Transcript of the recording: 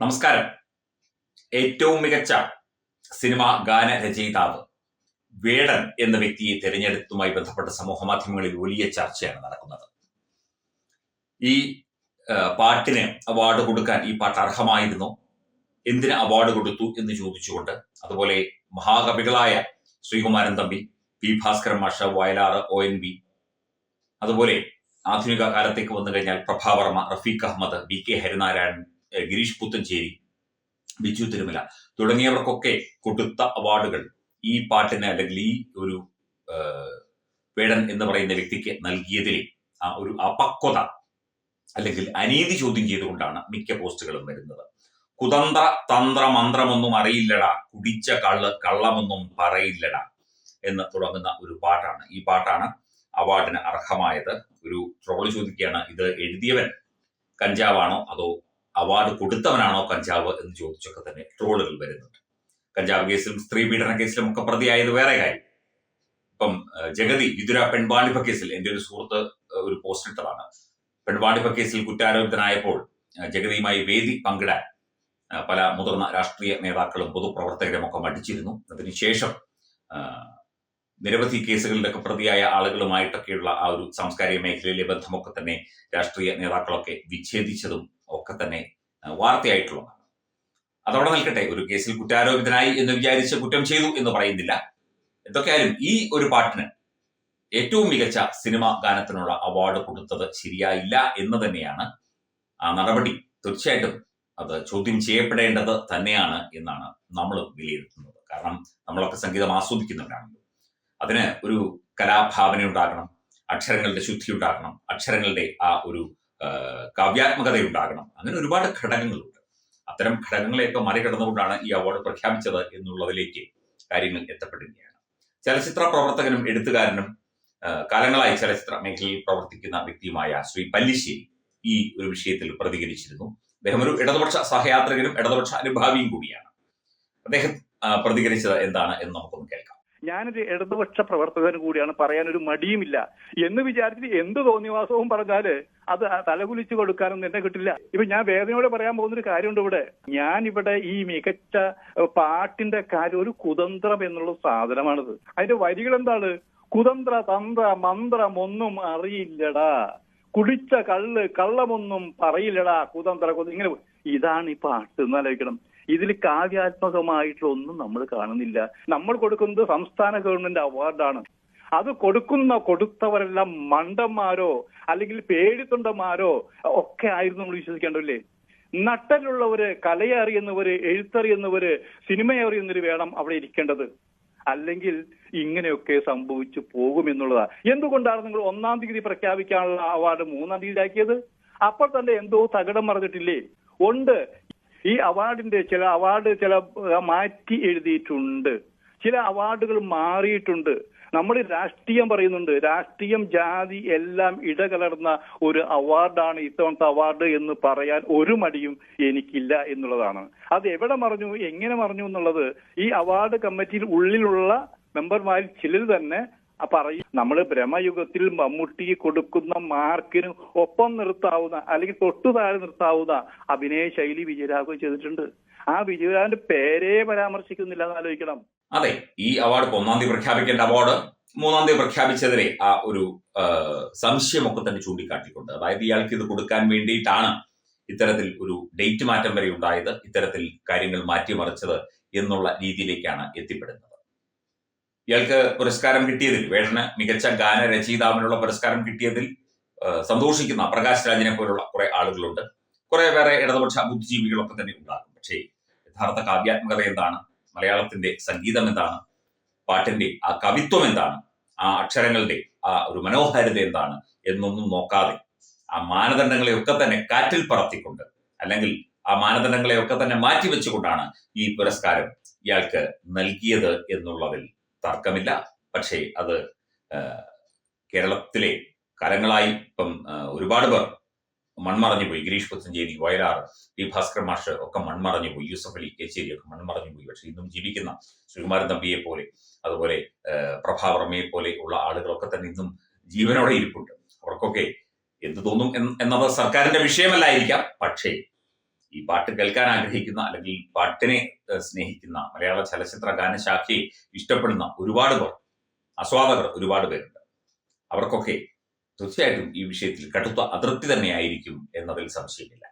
നമസ്കാരം. ഏറ്റവും മികച്ച സിനിമ ഗാന രചയിതാവ് വേടൻ എന്ന വ്യക്തിയെ തെരഞ്ഞെടുത്തുമായി ബന്ധപ്പെട്ട സമൂഹ മാധ്യമങ്ങളിൽ വലിയ ചർച്ചയാണ് നടക്കുന്നത്. ഈ പാട്ടിന് അവാർഡ് കൊടുക്കാൻ ഈ പാട്ട് അർഹമായിരുന്നു. എന്തിന് അവാർഡ് കൊടുത്തു എന്ന് ചോദിച്ചുകൊണ്ട് അതുപോലെ മഹാകവികളായ ശ്രീകുമാരൻ തമ്പി പി ഭാസ്കരൻ മാഷ വയലാർ ഒ എൻ ബി അതുപോലെ ആധുനിക കാലത്തേക്ക് വന്നു കഴിഞ്ഞാൽ പ്രഭാവർമ്മ റഫീഖ് അഹമ്മദ് വി കെ ഹരിനാരായണൻ ഗിരീഷ് പുത്തഞ്ചേരി ബിജു തിരുമല തുടങ്ങിയവർക്കൊക്കെ കൊടുത്ത അവാർഡുകൾ ഈ പാട്ടിന് അല്ലെങ്കിൽ ഈ ഒരു പേടൻ എന്ന് പറയുന്ന വ്യക്തിക്ക് നൽകിയതിൽ ആ ഒരു അപക്വത അല്ലെങ്കിൽ അനീതി ചോദ്യം ചെയ്തുകൊണ്ടാണ് മിക്ക പോസ്റ്റുകളും വരുന്നത്. കുതന്ത്ര തന്ത്ര മന്ത്രമൊന്നും അറിയില്ലടാ കുടിച്ച കള്ള് കള്ളമൊന്നും പറയില്ലടാ എന്ന് തുടങ്ങുന്ന ഒരു പാട്ടാണ്. ഈ പാട്ടാണ് അവാർഡിന് അർഹമായത്. ഒരു ട്രോൾ ചോദിക്കുകയാണ് ഇത് എഴുതിയവൻ കഞ്ചാവാണോ അതോ അവാർഡ് കൊടുത്തവനാണോ കഞ്ചാവ് എന്ന് ചോദിച്ചൊക്കെ തന്നെ ട്രോളുകൾ വരുന്നുണ്ട്. കഞ്ചാവ് കേസിലും സ്ത്രീ പീഡന കേസിലും ഒക്കെ പ്രതിയായത് വേറെ കാര്യം. ഇപ്പം ജഗതി വിതുര പെൺവാണിഭ കേസിൽ എന്റെ ഒരു സുഹൃത്ത് ഒരു പോസ്റ്റ് ഇട്ടതാണ്. പെൺവാണിഭ കേസിൽ കുറ്റാരോപിതനായപ്പോൾ ജഗതിയുമായി വേദി പങ്കിടാൻ പല മുതിർന്ന രാഷ്ട്രീയ നേതാക്കളും പൊതുപ്രവർത്തകരും ഒക്കെ മടിച്ചിരുന്നു അതിനുശേഷം നിരവധി കേസുകളിലൊക്കെ പ്രതിയായ ആളുകളുമായിട്ടൊക്കെയുള്ള ആ ഒരു സാംസ്കാരിക മേഖലയിലെ ബന്ധമൊക്കെ തന്നെ രാഷ്ട്രീയ നേതാക്കളൊക്കെ വിച്ഛേദിച്ചതും ഒക്കെ തന്നെ വാർത്തയായിട്ടുള്ളതാണ്. അതവിടെ നിൽക്കട്ടെ ഒരു കേസിൽ കുറ്റാരോപിതനായി എന്ന് വിചാരിച്ച് കുറ്റം ചെയ്തു എന്ന് പറയുന്നില്ല. എന്തൊക്കെയായാലും ഈ ഒരു പാട്ടിന് ഏറ്റവും മികച്ച സിനിമ ഗാനത്തിനുള്ള അവാർഡ് കൊടുത്തത് ശരിയായില്ല എന്ന് തന്നെയാണ് ആ നടപടി. തീർച്ചയായിട്ടും അത് ചോദ്യം ചെയ്യപ്പെടേണ്ടത് തന്നെയാണ് എന്നാണ് നമ്മൾ വിലയിരുത്തുന്നത്. കാരണം നമ്മളൊക്കെ സംഗീതം ആസ്വദിക്കുന്നവരാണല്ലോ. അതിന് ഒരു കലാഭാവന ഉണ്ടാകണം അക്ഷരങ്ങളുടെ ശുദ്ധി ഉണ്ടാകണം അക്ഷരങ്ങളുടെ ആ ഒരു ആ, കാവ്യാത്മകത ഉണ്ടാകണം അങ്ങനെ ഒരുപാട് ഘടകങ്ങളുണ്ട്. അത്തരം ഘടകങ്ങളെയൊക്കെ മറികടന്നുകൊണ്ടാണ് ഈ അവാർഡ് പ്രഖ്യാപിച്ചത് എന്നുള്ളതിലേക്ക് കാര്യങ്ങൾ എത്തപ്പെടുകയാണ്. ചലച്ചിത്ര പ്രവർത്തകനും എഴുത്തുകാരനും കാലങ്ങളായി ചലച്ചിത്ര മേഖലയിൽ പ്രവർത്തിക്കുന്ന വ്യക്തിയുമായ ശ്രീ പല്ലിശ്ശേരി ഈ ഒരു വിഷയത്തിൽ പ്രതികരിച്ചിരുന്നു. അദ്ദേഹം ഒരു ഇടതുപക്ഷ സഹയാത്രികനും ഇടതുപക്ഷ അനുഭാവിയും കൂടിയാണ്. അദ്ദേഹം പ്രതികരിച്ചത് എന്താണ് എന്ന് നമുക്കൊന്ന് കേൾക്കാം. ഞാനൊരു ഇടതുപക്ഷ പ്രവർത്തകൻ കൂടിയാണ് പറയാൻ ഒരു മടിയുമില്ല എന്ന് വിചാരിച്ചിട്ട് എന്ത് തോന്നിവാസവും പറഞ്ഞാൽ അത് തലകുലിച്ചു കൊടുക്കാനൊന്നും എന്നെ കിട്ടില്ല. ഇപ്പൊ ഞാൻ വേദനയോടെ പറയാൻ പോകുന്ന ഒരു കാര്യമുണ്ട് ഇവിടെ. ഞാൻ ഇവിടെ ഈ മികച്ച പാട്ടിന്റെ കാര്യം ഒരു കുതന്ത്രം എന്നുള്ള സാധനമാണിത്. അതിന്റെ വരികൾ എന്താണ്? കുതന്ത്ര തന്ത്ര മന്ത്രം ഒന്നും അറിയില്ലടാ. കുടിച്ച കള്ള് കള്ളമൊന്നും പറയില്ലടാ. കുതന്ത്ര കുത ഇങ്ങനെ ഇതാണ് ഈ പാട്ട് എന്ന് ആലോചിക്കണം. ഇതിൽ കാവ്യാത്മകമായിട്ടുള്ള ഒന്നും നമ്മൾ കാണുന്നില്ല. നമ്മൾ കൊടുക്കുന്നത് സംസ്ഥാന ഗവൺമെന്റ് അവാർഡാണ്. അത് കൊടുക്കുന്ന കൊടുത്തവരെല്ലാം മണ്ടന്മാരോ അല്ലെങ്കിൽ പേടിത്തൊണ്ടന്മാരോ ഒക്കെ ആയിരുന്നു നമ്മൾ വിശ്വസിക്കേണ്ടല്ലേ നട്ടലുള്ളവര് കലയെ അറിയുന്നവര് എഴുത്തറിയുന്നവര് സിനിമയെ അറിയുന്നവര് വേണം അവിടെ ഇരിക്കേണ്ടത്. അല്ലെങ്കിൽ ഇങ്ങനെയൊക്കെ സംഭവിച്ചു പോകുമെന്നുള്ളതാ എന്തുകൊണ്ടാണ് നിങ്ങൾ ഒന്നാം തീയതി പ്രഖ്യാപിക്കാനുള്ള അവാർഡ് മൂന്നാം തീയതി ആക്കിയത് അപ്പോൾ തന്നെ എന്തോ തകിടം മറിഞ്ഞിട്ടില്ലേ? ഉണ്ട്. ഈ അവാർഡിന്റെ ചില അവാർഡ് ചില മാറ്റി എഴുതിയിട്ടുണ്ട്. ചില അവാർഡുകൾ മാറിയിട്ടുണ്ട്. നമ്മൾ രാഷ്ട്രീയം പറയുന്നുണ്ട്. രാഷ്ട്രീയം ജാതി എല്ലാം ഇടകലർന്ന ഒരു അവാർഡാണ് ഇത്തവണത്തെ അവാർഡ് എന്ന് പറയാൻ ഒരു മടിയും എനിക്കില്ല എന്നുള്ളതാണ്. അത് എവിടെ മറിഞ്ഞു എങ്ങനെ മറിഞ്ഞു എന്നുള്ളത് ഈ അവാർഡ് കമ്മിറ്റിയിൽ ഉള്ളിലുള്ള മെമ്പർമാരിൽ ചിലർ തന്നെ പറയും. നമ്മൾ ബ്രഹ്മയുഗത്തിൽ മമ്മൂട്ടി കൊടുക്കുന്ന മാർക്കിന് ഒപ്പം നിർത്താവുന്ന അല്ലെങ്കിൽ തൊട്ടു താഴെ നിർത്താവുന്ന അഭിനയ ശൈലി വിജയരാഘവൻ ചെയ്തിട്ടുണ്ട്. ആ വിജയരാഘവന്റെ പേരെ പരാമർശിക്കുന്നില്ല എന്ന് ആലോചിക്കണം. അതെ ഈ അവാർഡ് ഇപ്പൊ ഒന്നാം തീയതി പ്രഖ്യാപിക്കേണ്ട അവാർഡ്. മൂന്നാം തീയതി പ്രഖ്യാപിച്ചതിനെ ആ ഒരു സംശയമൊക്കെ തന്നെ ചൂണ്ടിക്കാട്ടിക്കൊണ്ട് അതായത് ഇയാൾക്ക് ഇത് കൊടുക്കാൻ വേണ്ടിയിട്ടാണ് ഇത്തരത്തിൽ ഒരു ഡേറ്റ് മാറ്റം വരെ ഉണ്ടായത് ഇത്തരത്തിൽ കാര്യങ്ങൾ മാറ്റിമറിച്ചത് എന്നുള്ള രീതിയിലേക്കാണ് എത്തിപ്പെടുന്നത്. ഇയാൾക്ക് പുരസ്കാരം കിട്ടിയതിൽ വേടന് മികച്ച ഗാന രചയിതാവിനുള്ള പുരസ്കാരം കിട്ടിയതിൽ സന്തോഷിക്കുന്ന പ്രകാശ് രാജിനെ പോലുള്ള കുറെ ആളുകളുണ്ട്. കുറെ വേറെ ഇടതുപക്ഷ ബുദ്ധിജീവികളൊക്കെ തന്നെ ഉണ്ടാകും. പക്ഷേ യഥാർത്ഥ കാവ്യാത്മകത എന്താണ്? മലയാളത്തിന്റെ സംഗീതം എന്താണ്? പാട്ടിന്റെ ആ കവിത്വം എന്താണ്? ആ അക്ഷരങ്ങളുടെ ആ ഒരു മനോഹാരിത എന്താണ്? എന്നൊന്നും നോക്കാതെ ആ മാനദണ്ഡങ്ങളെയൊക്കെ തന്നെ കാറ്റിൽ പറത്തിക്കൊണ്ട് അല്ലെങ്കിൽ ആ മാനദണ്ഡങ്ങളെയൊക്കെ തന്നെ മാറ്റിവെച്ചുകൊണ്ടാണ് ഈ പുരസ്കാരം ഇയാൾക്ക് നൽകിയത് എന്നുള്ളതിൽ തർക്കമില്ല. പക്ഷേ അത് കേരളത്തിലെ കാലങ്ങളായി ഇപ്പം ഒരുപാട് പേർ മൺമറഞ്ഞു പോയി. ഗിരീഷ് പുത്തഞ്ചേരി വയലാർ വി ഭാസ്കർ മാഷ് ഒക്കെ മൺമറഞ്ഞു പോയി. യൂസഫ് അലി കേച്ചേരി ഒക്കെ മൺമറഞ്ഞു പോയി. പക്ഷെ ഇന്നും ജീവിക്കുന്ന ശ്രീകുമാരൻ തമ്പിയെ പോലെ അതുപോലെ പ്രഭാവർമ്മയെ പോലെ ഉള്ള ആളുകളൊക്കെ തന്നെ ഇന്നും ജീവനോടെ ഇരിപ്പുണ്ട്. അവർക്കൊക്കെ എന്ത് തോന്നും എന്ന് എന്നത് സർക്കാരിന്റെ വിഷയമല്ലായിരിക്കാം. പക്ഷേ ഈ പാട്ട് കേൾക്കാൻ ആഗ്രഹിക്കുന്ന അല്ലെങ്കിൽ പാട്ടിനെ സ്നേഹിക്കുന്ന മലയാള ചലച്ചിത്ര ഗാനശാഖയെ ഇഷ്ടപ്പെടുന്ന ഒരുപാട് പേർ ആസ്വാദകർ ഒരുപാട് പേരുണ്ട്. അവർക്കൊക്കെ തീർച്ചയായിട്ടും ഈ വിഷയത്തിൽ കടുത്ത അതൃപ്തി തന്നെയായിരിക്കും എന്നതിൽ സംശയമില്ല.